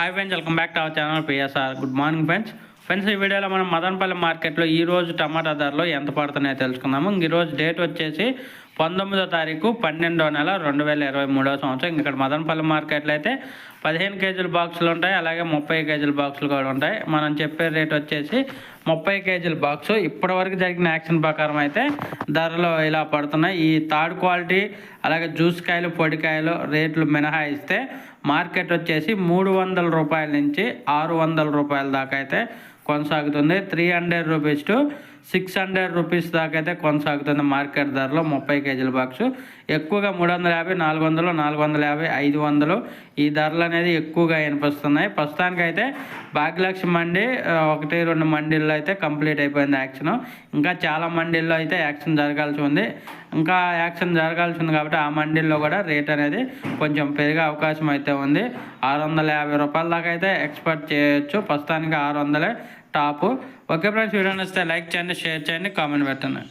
Hi friends welcome back to our channel PSR good morning friends friends ఈ వీడియోలో మనం మదనపల్లి మార్కెట్లో ఈరోజు టమాటా ధరలు ఎంత పడుతున్నాయో తెలుసుకుందాము. ఈరోజు డేట్ వచ్చేసి పంతొమ్మిదో తారీఖు పన్నెండో నెల రెండు వేల ఇరవై మూడో సంవత్సరం. ఇక్కడ మదనపల్లి మార్కెట్లో అయితే పదిహేను కేజీల బాక్సులు ఉంటాయి అలాగే ముప్పై కేజీల బాక్సులు కూడా ఉంటాయి. మనం చెప్పే రేట్ వచ్చేసి ముప్పై కేజీల బాక్సు. ఇప్పటివరకు జరిగిన యాక్షన్ ప్రకారం అయితే ధరలు ఇలా పడుతున్నాయి. ఈ థర్డ్ క్వాలిటీ అలాగే జ్యూస్ కాయలు పొడికాయలు రేట్లు మినహాయిస్తే మార్కెట్ వచ్చేసి మూడు వందల రూపాయల నుంచి ఆరు వందల రూపాయల దాకా అయితే కొనసాగుతుంది. Three hundred rupees to six hundred rupees దాకా అయితే కొనసాగుతుంది మార్కెట్ ధరలో ముప్పై కేజీల బాక్సు. ఎక్కువగా మూడు వందల యాభై నాలుగు వందలు నాలుగు వందల యాభై ఐదు వందలు. ఈ ధరలు అనేది ఎక్కువగా వినిపిస్తున్నాయి. ప్రస్తుతానికి అయితే భాగ్యలక్ష్మి మండి ఒకటి రెండు మండీల్లో అయితే కంప్లీట్ అయిపోయింది యాక్షన్. ఇంకా చాలా మండీల్లో అయితే యాక్షన్ జరగాల్సి ఉంది. ఇంకా యాక్షన్ జరగాల్సి ఉంది కాబట్టి ఆ మండీల్లో కూడా రేట్ అనేది కొంచెం పెరిగే అవకాశం అయితే ఉంది. ఆరు వందల యాభై రూపాయల దాకా అయితే ఎక్స్పెక్ట్ చేయొచ్చు. ప్రస్తుతానికి ఆరు వందలే టాప్. ఓకే ఫ్రెండ్స్ వీడియో నచ్చితే లైక్ చేయండి షేర్ చేయండి కామెంట్ పెట్టండి.